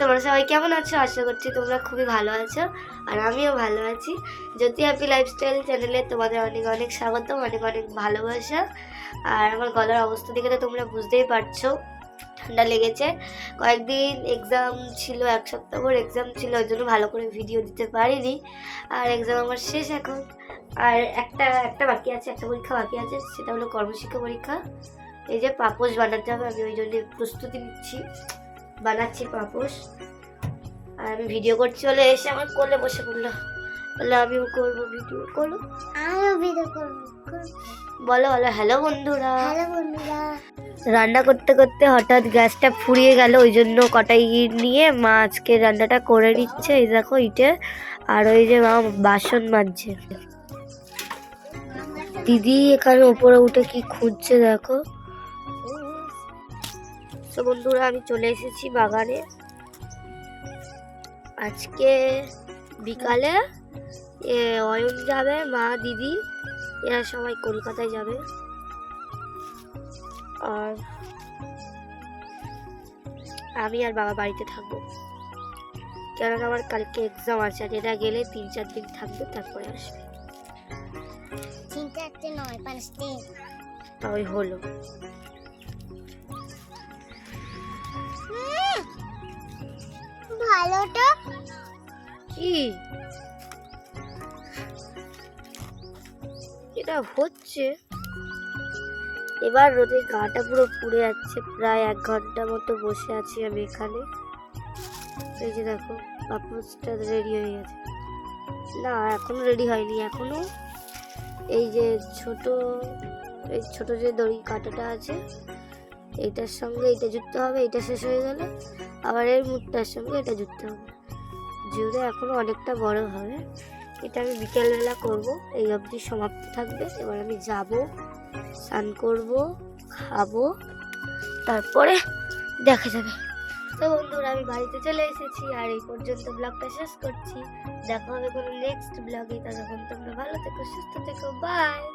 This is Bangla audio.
তোমরা সবাই কেমন আছো? আশা করছি তোমরা খুবই ভালো আছো আর আমিও ভালো আছি। জ্যোতি হ্যাপি লাইফস্টাইল চ্যানেলে তোমাদের অনেক অনেক স্বাগত অনেক অনেক ভালোবাসা। আর আমার গলার অবস্থা দেখে তো তোমরা বুঝতেই পারছ। ঠান্ডা লেগেছে। কয়েকদিন এক্সাম ছিল, এক সপ্তাহ পর এক্সাম ছিল ওই জন্য ভালো করে ভিডিও দিতে পারিনি। আর এক্সাম আমার শেষ এখন। আর একটা একটা বাকি আছে, একটা পরীক্ষা বাকি আছে, সেটা হলো কর্মশিক্ষা পরীক্ষা। এই যে পাপোশ বানাতে হবে, আমি ওই জন্য প্রস্তুতি নিচ্ছি। বানাচ্ছি পাপোশ। আর আমি ভিডিও করছি বলে এসে আমার কোলে বসে পড়ল। বলে আমিও করব ভিডিও করো। আমিও ভিডিও করব বলো বলো হ্যালো বন্ধুরা। হ্যালো বন্ধুরা। রান্না করতে করতে হঠাৎ গ্যাসটা ফুরিয়ে গেল ওই জন্য কটাই ইট নিয়ে মা আজকে রান্নাটা করে নিচ্ছে। এই দেখো ইটে আর ওই যে মা বাসন মাজছে। দিদি এখানে উপরে উঠে কি খুঁজছে দেখো। তো বন্ধুরা আমি চলে এসেছি বাগানে। আজকে বিকালে অয়ন যাবে মা দিদি এরা সবাই কলকাতায় যাবে। আর আমি আর বাবা বাড়িতে থাকব। কেননা আমার কালকে এক্সাম আছে আর এরা গেলে তিন চার দিন থাকবে তারপরে আসবে। তিন চারটে নয় পাঁচটে তাই হলো। তো কি এটা হচ্ছে। এবার রোদে গাটা পুরো পুড়ে যাচ্ছে। প্রায় এক ঘণ্টা মতো বসে আছি আমি এখানে। এই যে দেখো পাপোসটা রেডি হয়ে গেছে। না, এখনও রেডি হয়নি, এখনও এই যে ছোট, এই ছোট যে দড়ি কাঁটাটা আছে এইটার সঙ্গে এটা যুক্ত হবে এটা শেষ হয়ে গেলে। আবার এর মুখটার সঙ্গে এটা যুক্ত হবে। জুড়ে এখনও অনেকটা বড় হবে। এটা আমি বিকেলবেলা করব, এই অবধি সমাপ্ত থাকবে। এবার আমি যাব, স্নান করব, খাব, তারপরে দেখা যাবে। তো বন্ধুরা, আমি বাড়িতে চলে এসেছি আর এই পর্যন্ত ব্লগটা শেষ করছি। দেখা হবে কোনো নেক্সট ব্লগে ততক্ষণ তোমরা ভালো থেকো, সুস্থ থেকো বাই